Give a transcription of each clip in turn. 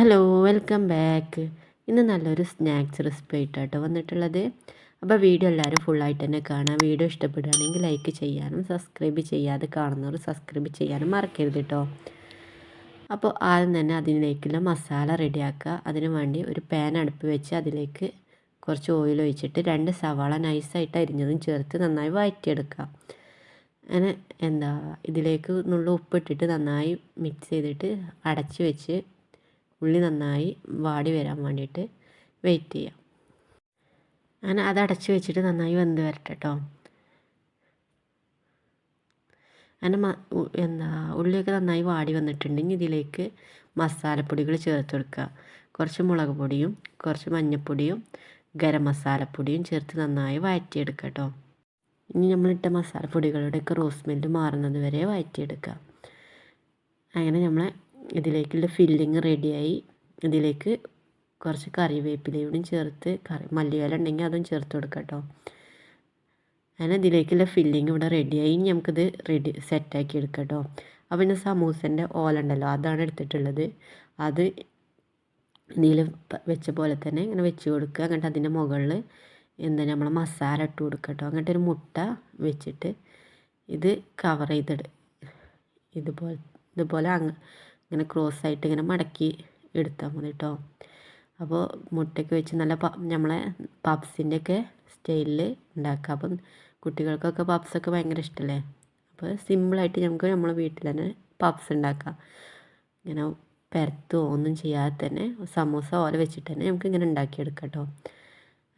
Welcome back ഇന്ന് നല്ലൊരു snacks recipe ആയിട്ടാട്ടോ വന്നിട്ടുള്ളത്. അപ്പോൾ വീഡിയോ എല്ലാവരും ഫുള്ളായിട്ട് തന്നെ കാണാം. വീഡിയോ ഇഷ്ടപ്പെടുകയാണെങ്കിൽ ലൈക്ക് ചെയ്യാനും സബ്സ്ക്രൈബ് ചെയ്യാതെ കാണുന്നവർ സബ്സ്ക്രൈബ് ചെയ്യാനും മറക്കരുത് കേട്ടോ അപ്പോൾ ആദ്യം തന്നെ അതിലേക്കുള്ള മസാല റെഡിയാക്കുക അതിനു വേണ്ടി ഒരു പാൻ അടുപ്പ് വെച്ച് അതിലേക്ക് കുറച്ച് ഓയിൽ ഒഴിച്ചിട്ട് രണ്ട് സവാള നൈസായിട്ട് അരിഞ്ഞതും ചേർത്ത് നന്നായി വഴറ്റിയെടുക്കുക അങ്ങനെ എന്താ ഇതിലേക്ക് നുള്ള ഉപ്പിട്ടിട്ട് നന്നായി മിക്സ് ചെയ്തിട്ട് അടച്ച് വെച്ച് ഉള്ളി നന്നായി വാടി വരാൻ വേണ്ടിയിട്ട് വെയിറ്റ് ചെയ്യാം. അങ്ങനെ അത് അടച്ച് വെച്ചിട്ട് നന്നായി വെന്ത് വരട്ടെ കേട്ടോ അങ്ങനെ മ എന്താ ഉള്ളിയൊക്കെ നന്നായി വാടി വന്നിട്ടുണ്ട്. ഇനി ഇതിലേക്ക് മസാലപ്പൊടികൾ ചേർത്ത് കൊടുക്കുക. കുറച്ച് മുളക് പൊടിയും കുറച്ച് മഞ്ഞൾപ്പൊടിയും ഗരം മസാലപ്പൊടിയും ചേർത്ത് നന്നായി വഴറ്റിയെടുക്കുക കേട്ടോ ഇനി നമ്മളിട്ട മസാലപ്പൊടികളുടെയൊക്കെ റോസ്മെന്റ് മാറുന്നത് വരെ വഴറ്റിയെടുക്കുക. അങ്ങനെ നമ്മളെ ഇതിലേക്കുള്ള ഫില്ലിങ് റെഡിയായി ഇതിലേക്ക് കുറച്ച് കറിവേപ്പിലയും ചേർത്ത് കറി മല്ലിയില ഉണ്ടെങ്കിൽ അതും ചേർത്ത് കൊടുക്കാം കേട്ടോ അങ്ങനെ ഇതിലേക്കുള്ള ഫില്ലിങ് ഇവിടെ റെഡിയായി ഇനി നമുക്കിത് റെഡി സെറ്റാക്കി എടുക്കാം കേട്ടോ അപ്പോൾ പിന്നെ സമൂസന്റെ ഓല ഉണ്ടല്ലോ അതാണ് എടുത്തിട്ടുള്ളത്. അത് നീല വെച്ച പോലെ തന്നെ ഇങ്ങനെ വെച്ച് കൊടുക്കുക. എന്നിട്ട് അതിന്റെ മുകളിൽ എന്താ നമ്മൾ മസാല ഇട്ട് കൊടുക്കുക കേട്ടോ അങ്ങോട്ട് ഒരു മുട്ട വെച്ചിട്ട് ഇത് കവർ ചെയ്തിട് ഇതുപോലെ ഇതുപോലെ അങ്ങ് ഇങ്ങനെ ക്രോസ് ആയിട്ട് ഇങ്ങനെ മടക്കി എടുത്താൽ മതി കേട്ടോ അപ്പോൾ മുട്ടയ്ക്ക് വെച്ച് നല്ല നമ്മളെ പപ്സിന്റെ ഒക്കെ സ്റ്റൈലിൽ ഉണ്ടാക്കുക അപ്പം കുട്ടികൾക്കൊക്കെ പപ്സൊക്കെ ഭയങ്കര ഇഷ്ടമല്ലേ അപ്പോൾ സിമ്പിളായിട്ട് നമുക്ക് നമ്മളെ വീട്ടിൽ തന്നെ പപ്സ് ഉണ്ടാക്കാം ഇങ്ങനെ പരത്തുകയോ ഒന്നും ചെയ്യാതെ തന്നെ സമൂസ ഓല വെച്ചിട്ട് തന്നെ നമുക്ക് ഇങ്ങനെ ഉണ്ടാക്കിയെടുക്കാം കേട്ടോ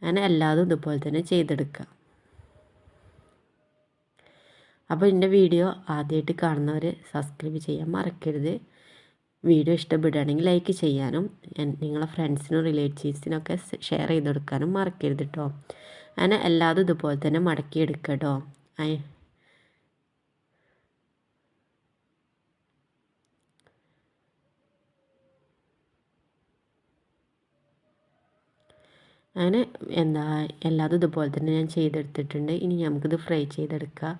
അങ്ങനെ എല്ലാതും ഇതുപോലെ തന്നെ ചെയ്തെടുക്കുക അപ്പോൾ എന്റെ വീഡിയോ ആദ്യമായിട്ട് കാണുന്നവർ സബ്സ്ക്രൈബ് ചെയ്യാൻ മറക്കരുത്. വീഡിയോ ഇഷ്ടപ്പെടുകയാണെങ്കിൽ ലൈക്ക് ചെയ്യാനും നിങ്ങളെ ഫ്രണ്ട്സിനും റിലേറ്റീവ്സിനൊക്കെ ഷെയർ ചെയ്ത് കൊടുക്കാനും മറക്കരുത് കേട്ടോ അങ്ങനെ എല്ലാതും ഇതുപോലെ തന്നെ മടക്കി എടുക്കുക കേട്ടോ അങ്ങനെ എന്താ എല്ലാതും ഇതുപോലെ തന്നെ ഞാൻ ചെയ്തെടുത്തിട്ടുണ്ട്. ഇനി നമുക്കിത് ഫ്രൈ ചെയ്തെടുക്കുക.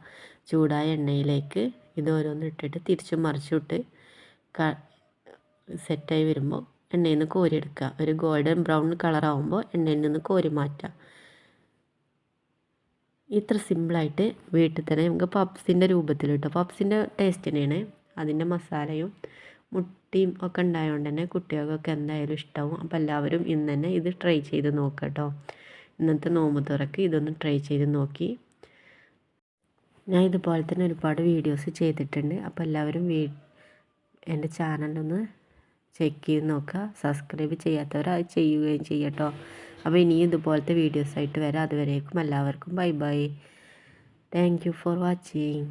ചൂടായ എണ്ണയിലേക്ക് ഇത് ഓരോന്ന് ഇട്ടിട്ട് തിരിച്ചും മറിച്ചിട്ട് സെറ്റായി വരുമ്പോൾ എണ്ണയിൽ നിന്ന് കോരിയെടുക്കുക ഒരു ഗോൾഡൻ ബ്രൗൺ കളറാവുമ്പോൾ എണ്ണയിൽ നിന്ന് കോരി മാറ്റുക. ഇത്ര സിമ്പിളായിട്ട് വീട്ടിൽ തന്നെ നമുക്ക് പപ്സിന്റെ രൂപത്തിൽ കിട്ടും പപ്സിന്റെ ടേസ്റ്റ് തന്നെയാണ്. അതിന്റെ മസാലയും മുട്ടിയും ഒക്കെ ഉണ്ടായതുകൊണ്ട് തന്നെ കുട്ടികൾക്കൊക്കെ എന്തായാലും ഇഷ്ടമാവും അപ്പോൾ എല്ലാവരും ഇന്ന് തന്നെ ഇത് ട്രൈ ചെയ്ത് നോക്കുക കേട്ടോ. ഇന്നത്തെ നോമ്പ് തുറക്ക് ഇതൊന്ന് ട്രൈ ചെയ്ത് നോക്കി. ഞാൻ ഇതുപോലെ തന്നെ ഒരുപാട് വീഡിയോസ് ചെയ്തിട്ടുണ്ട്. അപ്പോൾ എല്ലാവരും വീ എന്റെ ചാനലൊന്ന് ചെക്ക് ചെയ്ത് നോക്കുക. സബ്സ്ക്രൈബ് ചെയ്യാത്തവർ അത് ചെയ്യുകയും ചെയ്യട്ടോ. അപ്പോൾ ഇനിയും ഇതുപോലത്തെ വീഡിയോസായിട്ട് വരാം. അതുവരേക്കും എല്ലാവർക്കും bye bye thank you for watching